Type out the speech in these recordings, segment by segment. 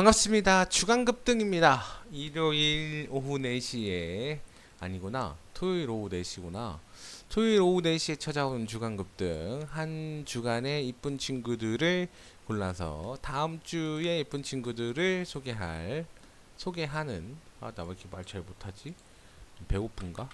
반갑습니다. 주간급등입니다. 일요일 오후 4시에 아니구나. 토요일 오후 4시구나. 토요일 오후 4시에 찾아온 주간급등 한 주간의 이쁜 친구들을 골라서 다음 주에 예쁜 친구들을 소개할 소개하는 아 나 왜 이렇게 말 잘 못하지? 배고픈가?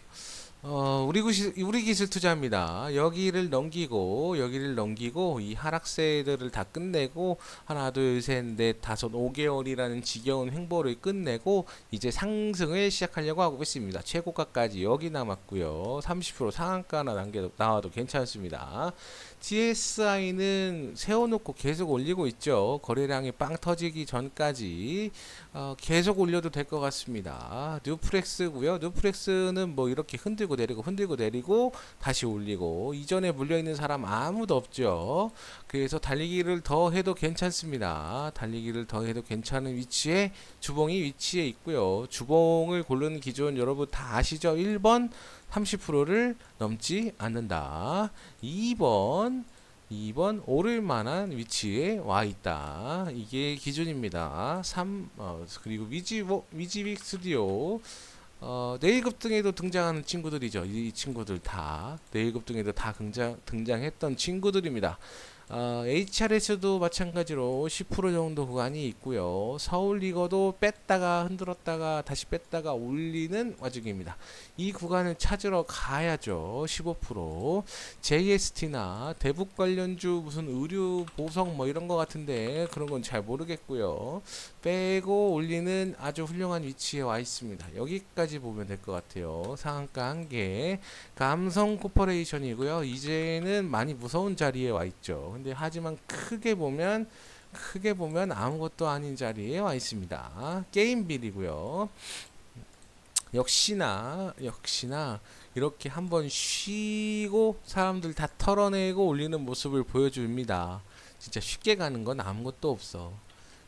어, 우리 기술, 우리 기술 투자입니다. 여기를 넘기고, 여기를 넘기고, 이 하락세들을 다 끝내고, 하나, 둘, 셋, 넷, 다섯, 5개월이라는 지겨운 횡보를 끝내고, 이제 상승을 시작하려고 하고 있습니다. 최고가까지 여기 남았고요. 30% 상한가나 남겨, 나와도 괜찮습니다. DSI는 세워놓고 계속 올리고 있죠. 거래량이 빵 터지기 전까지 어, 계속 올려도 될 것 같습니다. 뉴프렉스고요. 뉴프렉스는 뭐 이렇게 흔들고 내리고 흔들고 내리고 다시 올리고 이전에 물려 있는 사람 아무도 없죠. 그래서 달리기를 더 해도 괜찮습니다. 달리기를 더 해도 괜찮은 위치에 주봉이 위치해 있고요. 주봉을 고르는 기준 여러분 다 아시죠? 1번 30%를 넘지 않는다. 2번 2번 오를 만한 위치에 와 있다. 이게 기준입니다. 3 어, 그리고 위지 위지빅 스튜디오 어, 내일 급등에도 등장하는 친구들이죠. 이 친구들 다 내일 급등에도 다 등장 등장했던 친구들입니다. 어, HRS도 마찬가지로 10% 정도 구간이 있고요. 서울 리거도 뺐다가 흔들었다가 다시 뺐다가 올리는 와중입니다. 이 구간을 찾으러 가야죠. 15% JST나 대북 관련주 무슨 의류 보석 뭐 이런 거 같은데 그런 건 잘 모르겠고요. 빼고 올리는 아주 훌륭한 위치에 와 있습니다. 여기까지 보면 될 것 같아요. 상한가 한 개. 감성 코퍼레이션이고요. 이제는 많이 무서운 자리에 와 있죠. 근데 하지만 크게 보면 크게 보면 아무것도 아닌 자리에 와 있습니다. 게임 빌이고요. 역시나 역시나 이렇게 한번 쉬고 사람들 다 털어내고 올리는 모습을 보여줍니다. 진짜 쉽게 가는 건 아무것도 없어.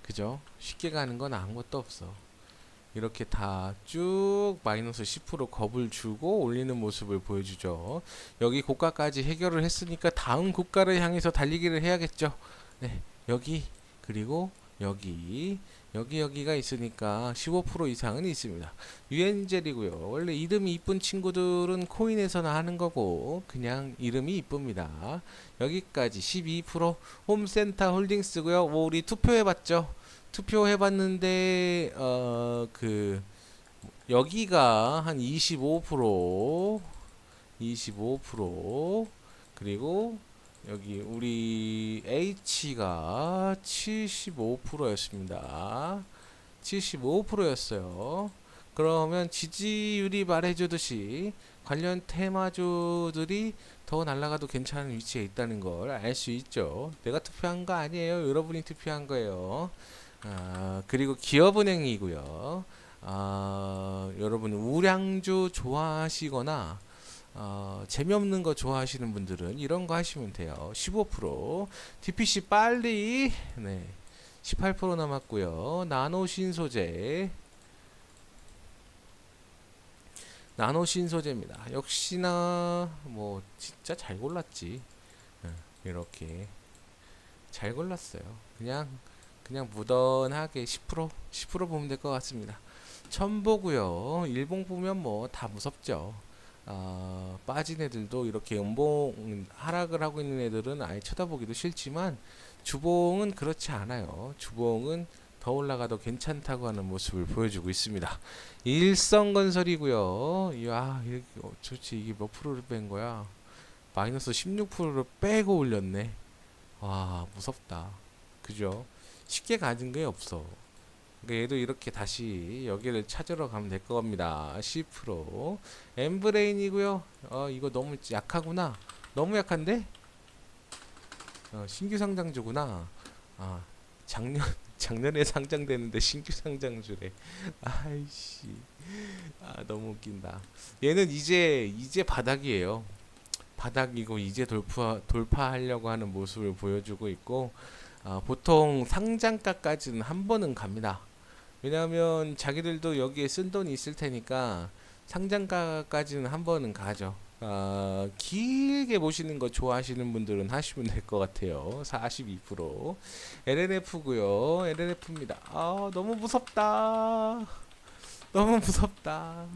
그죠? 쉽게 가는 건 아무것도 없어. 이렇게 다 쭉 마이너스 10% 겁을 주고 올리는 모습을 보여주죠. 여기 고가까지 해결을 했으니까 다음 고가를 향해서 달리기를 해야겠죠. 네, 여기 그리고 여기 여기 여기가 있으니까 15% 이상은 있습니다. 유엔젤이고요. 원래 이름이 이쁜 친구들은 코인에서나 하는 거고 그냥 이름이 이쁩니다. 여기까지 12% 홈센터 홀딩스고요. 뭐 우리 투표해봤죠. 투표해봤는데 어 그 여기가 한 25% 25% 그리고 여기 우리 H가 75%였습니다. 75%였어요. 그러면 지지율이 말해주듯이 관련 테마주들이 더 날아가도 괜찮은 위치에 있다는 걸 알 수 있죠. 내가 투표한 거 아니에요. 여러분이 투표한 거예요. 아, 그리고 기업은행이고요. 아, 여러분 우량주 좋아하시거나 어, 재미없는 거 좋아하시는 분들은 이런 거 하시면 돼요. 15% DPC 빨리 네. 18% 남았고요. 나노 신소재 나노 신소재입니다. 역시나 뭐 진짜 잘 골랐지. 응, 이렇게 잘 골랐어요. 그냥 그냥 무던하게 10% 10% 보면 될 것 같습니다. 첨보고요. 일봉 보면 뭐 다 무섭죠. 어, 빠진 애들도 이렇게 연봉 하락을 하고 있는 애들은 아예 쳐다보기도 싫지만 주봉은 그렇지 않아요. 주봉은 더 올라가도 괜찮다고 하는 모습을 보여주고 있습니다. 일성건설이고요. 이야, 어, 좋지 이게 몇 프로를 뺀 거야? 마이너스 16%를 빼고 올렸네. 와, 무섭다. 그죠? 쉽게 가진 게 없어. 그러니까 얘도 이렇게 다시 여기를 찾으러 가면 될 겁니다. 10% 엠브레인이고요. 어 이거 너무 약하구나. 너무 약한데? 어, 신규 상장주구나. 아 작년 작년에 상장되는데 신규 상장주래. 아이씨. 아 너무 웃긴다. 얘는 이제 이제 바닥이에요. 바닥이고 이제 돌파 돌파하려고 하는 모습을 보여주고 있고 어, 보통 상장가까지는 한 번은 갑니다. 왜냐하면 자기들도 여기에 쓴 돈이 있을 테니까 상장가까지는 한 번은 가죠. 아, 길게 보시는 거 좋아하시는 분들은 하시면 될 것 같아요. 42% LNF고요. LNF입니다. 아, 너무 무섭다. 너무 무섭다.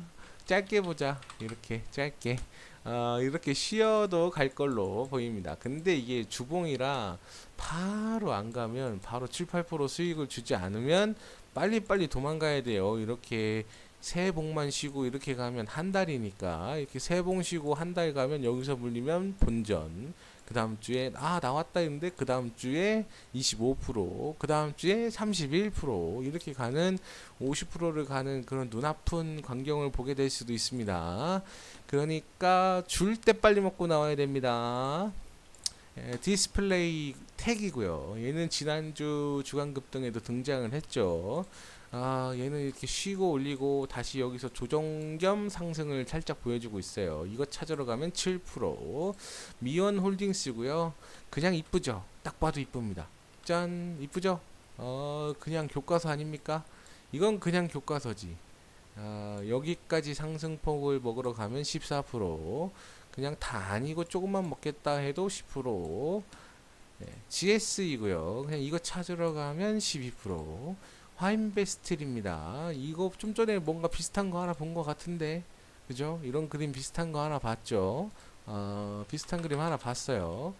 짧게 보자. 이렇게 짧게. 아, 이렇게 쉬어도 갈 걸로 보입니다. 근데 이게 주봉이라 바로 안 가면 바로 7, 8% 수익을 주지 않으면 빨리빨리 도망가야 돼요. 이렇게 세 봉만 쉬고 이렇게 가면 한 달이니까 이렇게 세 봉 쉬고 한 달 가면 여기서 물리면 본전 그 다음 주에 아 나왔다 했는데 그 다음 주에 25%그 다음 주에 31% 이렇게 가는 50%를 가는 그런 눈 아픈 광경을 보게 될 수도 있습니다. 그러니까 줄 때 빨리 먹고 나와야 됩니다 예, 디스플레이 택이고요 얘는 지난주 주간급등에도 등장을 했죠 아, 얘는 이렇게 쉬고 올리고 다시 여기서 조정 겸 상승을 살짝 보여주고 있어요. 이거 찾으러 가면 7% 미원 홀딩스고요. 그냥 이쁘죠. 딱 봐도 이쁩니다. 짠, 이쁘죠? 어, 그냥 교과서 아닙니까? 이건 그냥 교과서지. 아, 여기까지 상승폭을 먹으러 가면 14% 그냥 다 아니고 조금만 먹겠다 해도 10% 네, GS이고요. 그냥 이거 찾으러 가면 12% 화인베스틸입니다. 이거 좀 전에 뭔가 비슷한 거 하나 본 것 같은데, 그죠? 이런 그림 비슷한 거 하나 봤죠? 어, 비슷한 그림 하나 봤어요.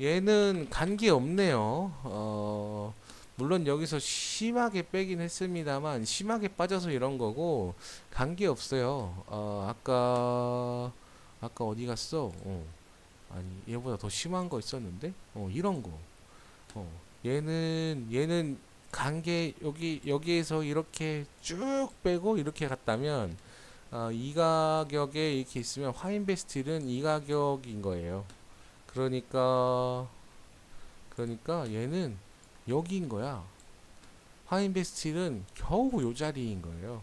얘는 간기 없네요. 어, 물론 여기서 심하게 빼긴 했습니다만, 심하게 빠져서 이런 거고, 간기 없어요. 어, 아까, 아까 어디 갔어? 어, 아니, 얘보다 더 심한 거 있었는데? 어, 이런 거. 어, 얘는, 얘는 간게 여기 여기에서 이렇게 쭉 빼고 이렇게 갔다면 어, 이 가격에 이렇게 있으면 화인베스틸은 이 가격인 거예요. 그러니까 그러니까 얘는 여기인 거야. 화인베스틸은 겨우 요 자리인 거예요.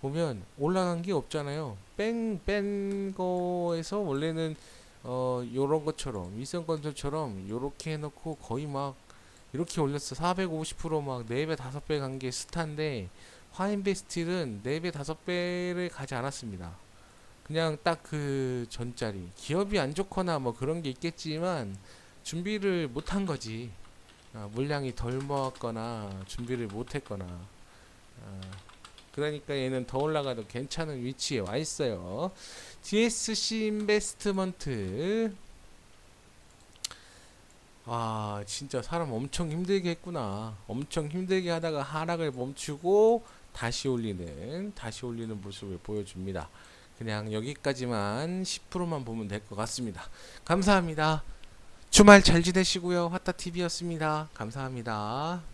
보면 올라간 게 없잖아요. 뺀뺀 거에서 원래는 어 요런 것처럼 위성건설처럼 요렇게 해놓고 거의 막 이렇게 올렸어. 450%막 4배, 5배 간 게 스타인데 화인베 스틸은 4배, 5배를 가지 않았습니다. 그냥 딱 그 전짜리. 기업이 안 좋거나 뭐 그런 게 있겠지만 준비를 못 한 거지. 아, 물량이 덜 모았거나 준비를 못 했거나. 아, 그러니까 얘는 더 올라가도 괜찮은 위치에 와 있어요. DSC 인베스트먼트 와 진짜 사람 엄청 힘들게 했구나. 엄청 힘들게 하다가 하락을 멈추고 다시 올리는 다시 올리는 모습을 보여줍니다. 그냥 여기까지만 10%만 보면 될 것 같습니다. 감사합니다. 주말 잘 지내시고요. 화타TV였습니다. 감사합니다